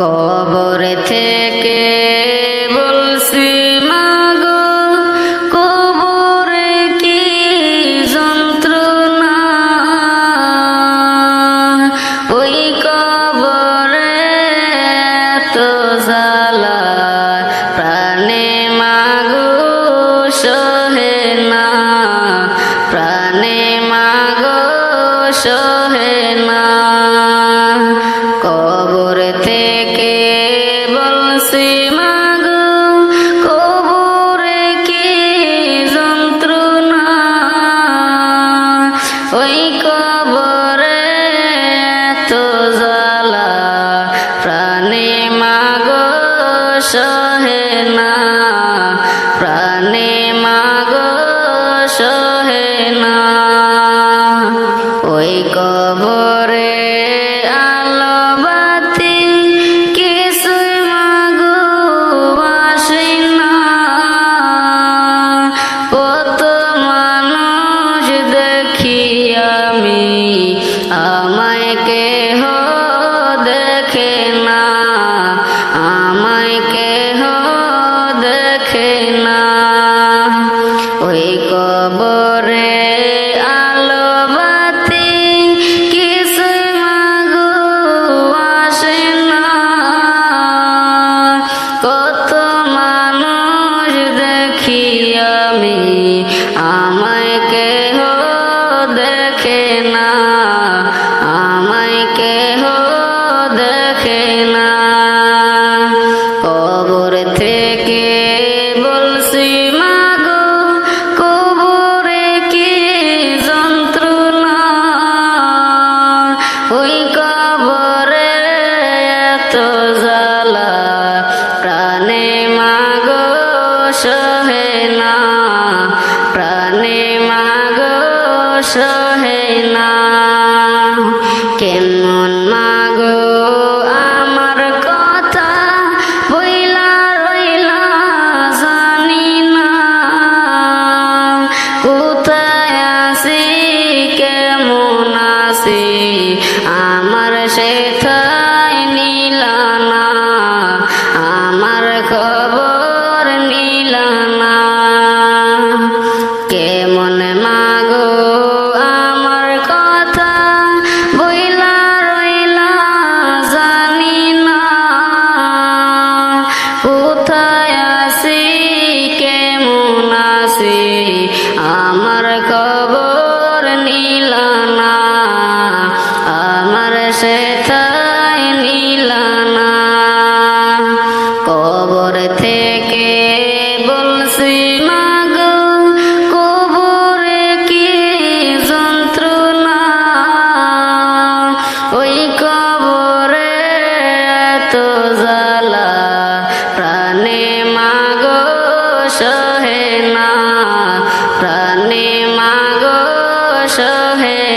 কবর থেকে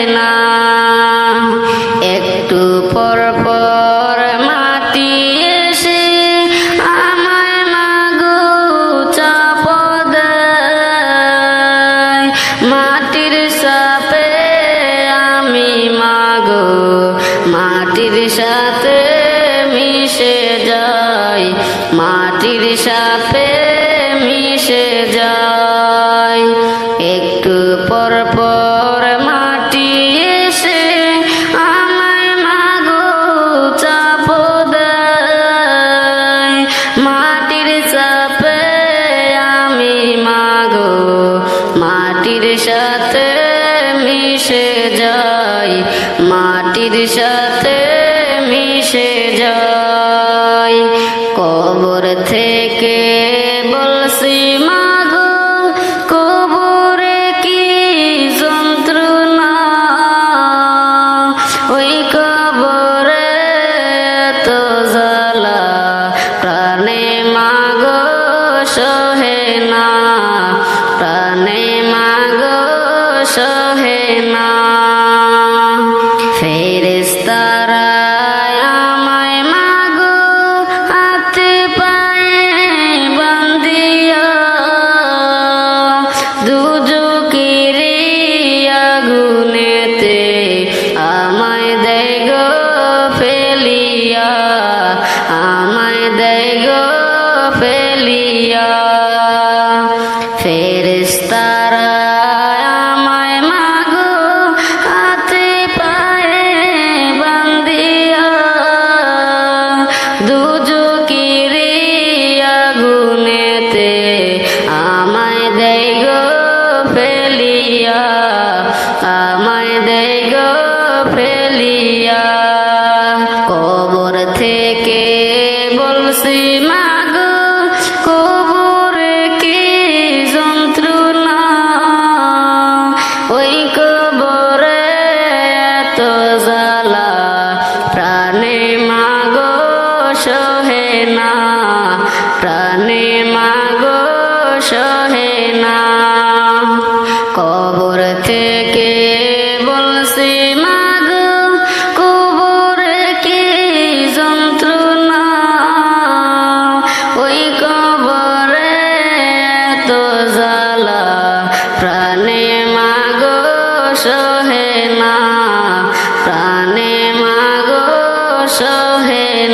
না। একটু পর My.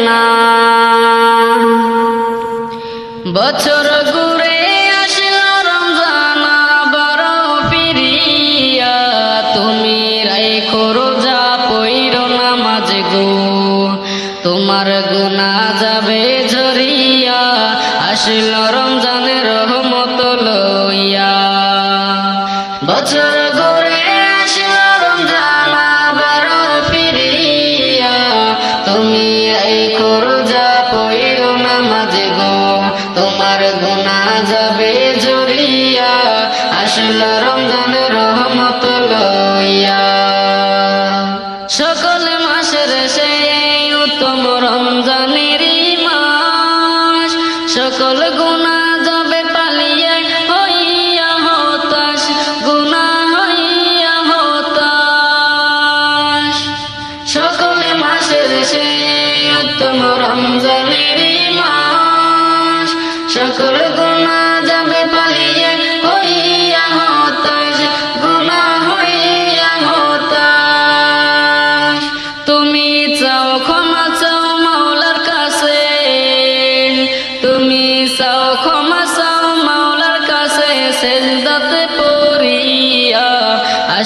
না। বছর ঘুরে আসল রমজান বড় পিরিয়া তুমি রাই যা পইর নামাজ গো। তোমার গুনা যাবে ঝরিয়া, আসল গুনা যাবে জড়িয়া আসল রমজানের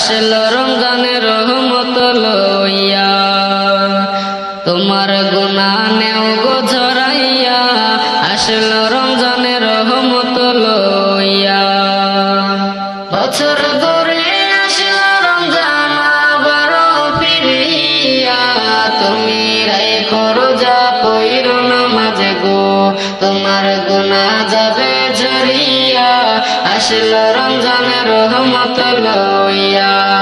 আসলো আসিল রমজানের রহমত লইয়া।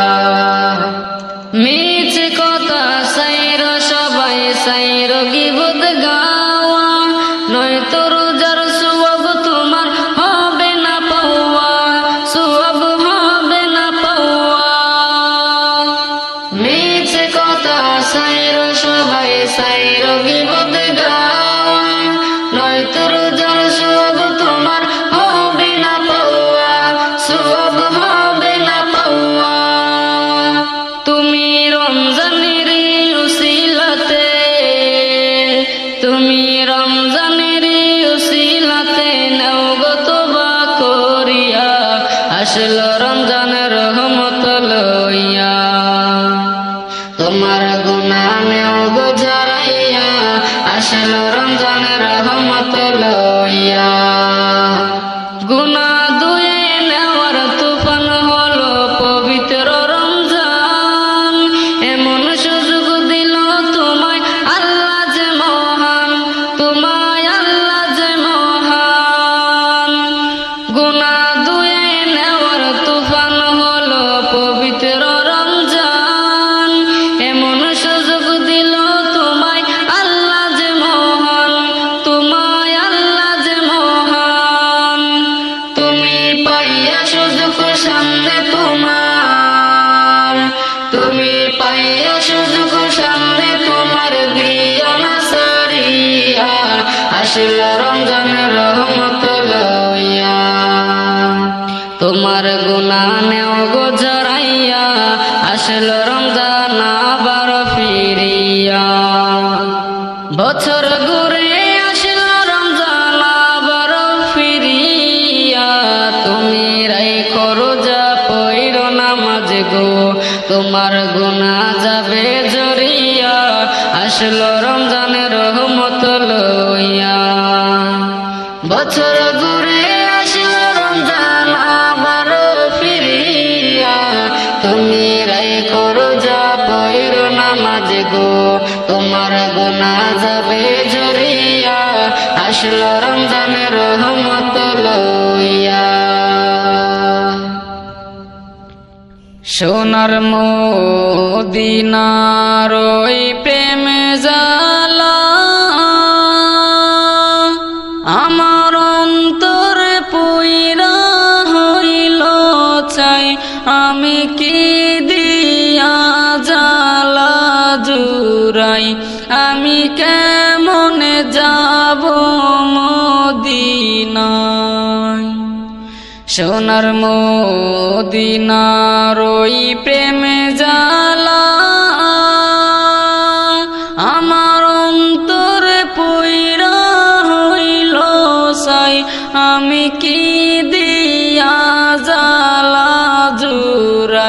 তুমি পাইয়া সুযোগ, সামনে তোমার দিও না সারিয়া, আসিল রমজান রহমত লইয়া। তোমার গুণা নেও গো জড়াইয়া আসলো আসলো রমজানের রহমত লইয়া। বছর ঘুরে আসলো রমজান, আবার ফিরিয়া। তুমি রাই করো যা পৈর নামাজ গো, তোমার গুণা যাবে জরিয়া। আসলো রমজানের রহমত লইয়া। সোনার মদিনার ওই জালা আমার অন্তর পুইরা হইল চাই, আমি কি দিয়া জালা জুরাই আমি কেমন যাব মদিনায়? সোনার মদিনার ওই প্রেম জালা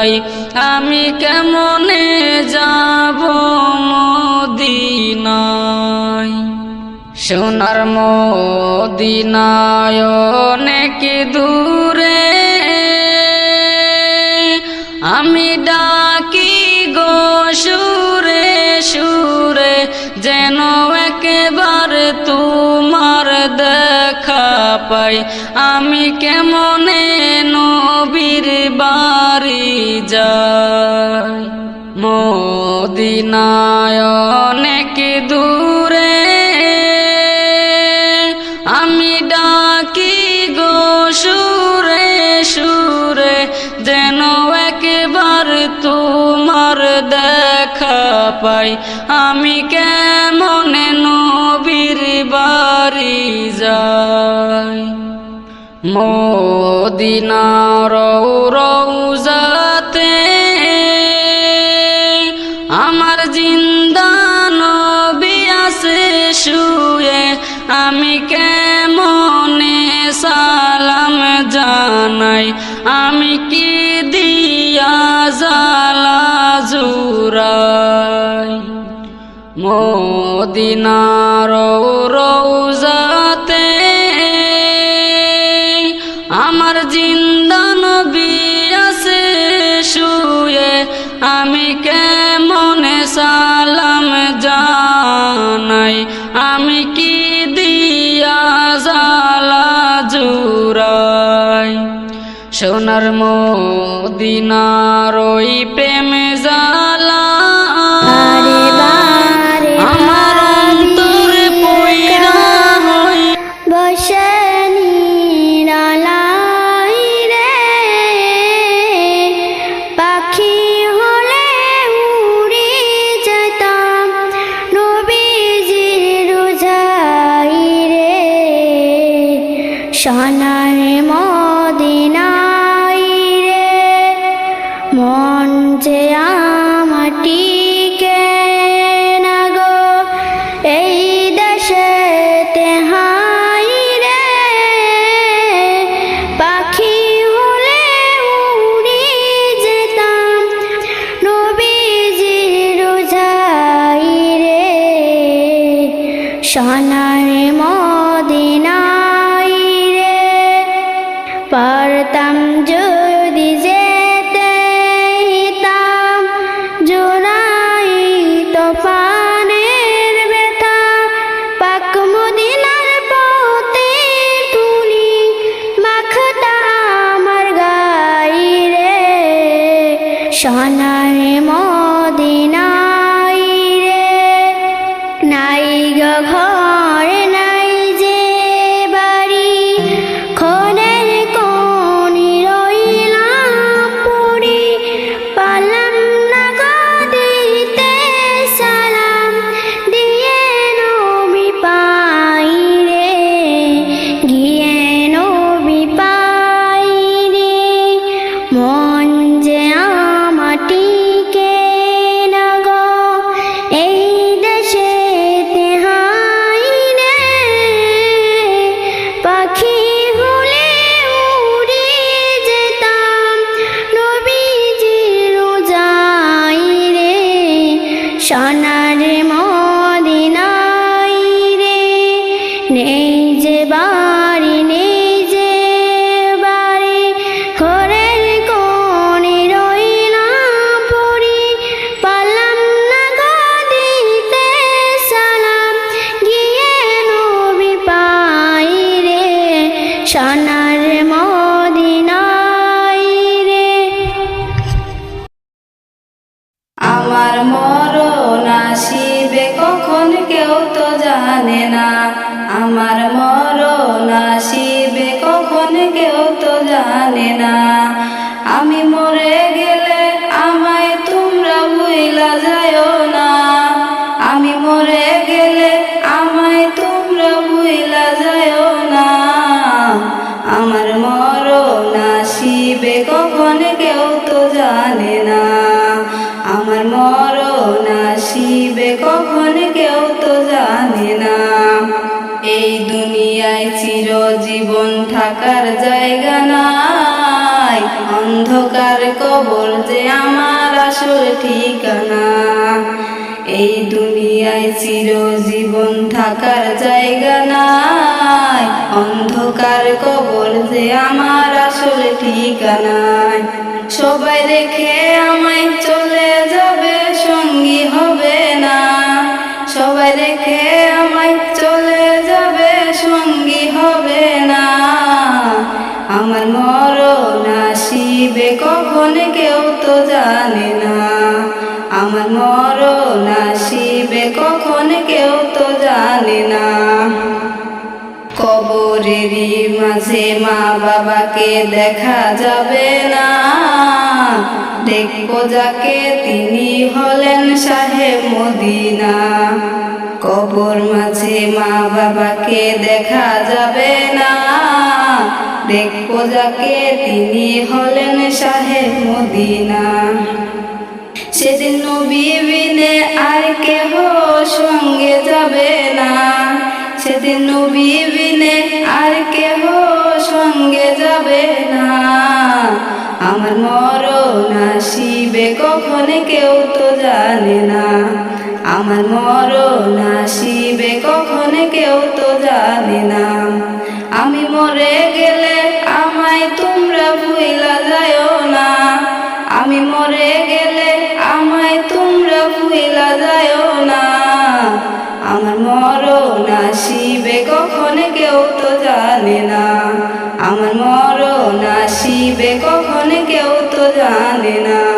জুরাই আমি কেমনে যাব সোনার মদিনায় অনেক দূরে। আমি ডাকি গো সুরে সুরে, যেন একেবারে তোমার দেখা পাই। আমি কেমনে নবীর বাড়ি যাই মদিনায় অনেক দূরে। আমি ডাকি গো সুরে সুরে, যেন একবার তোমার দেখা পাই। আমি কেমন নবীর বাড়ি যাই? মদিনার আমি কে মনে সালাম জানাই? আমি কি দিয়া জালা জুরাই মদিনার রৌজাতে সোনার মদিনার ওই প্রেম যে আমাটিকে না গো, এই দেশে তেহাই রে। পাখি হলে উড়ে যেতাম, নবীজির রোজাই রে। সোনার থাকার জায়গা নাই। অন্ধকার কবর যে আমার আসল ঠিকানা। এই দুনিয়ায় চিরজীবন থাকার জায়গা নাই। অন্ধকার কবর যে আমার আসল ঠিকানায় সবাই রেখে আমায় চলে যাবে, সঙ্গী হবে না। সবাই রেখে আমায় তো জানে না। আমার মরণ আসিবে কখন কেউ তো জানে না। কবরেরই মাঝে মা বাবাকে দেখা যাবে না। দেখব যাকে তিনি হলেন সাহেব মদিনা। কবর মাঝে মা বাবাকে দেখা যাবে না। দেখব যাকে তিনি হলেন সাহেব মদিনা। সেদিন নবী আর কেহ সঙ্গে যাবে না। সেদিন নবী আর কেহ সঙ্গে যাবে না। আমার মরণ আসিবে কখন কেউ তো জানে না। আমার মরণ আসিবে কখন কেউ তো জানে না। আমি মরে গেলে তোমরা যায় না। আমার মরণ আসিবে কখন কেউ তো জানে না। আমার মরণ আসিবে কখন কেউ তো জানে না।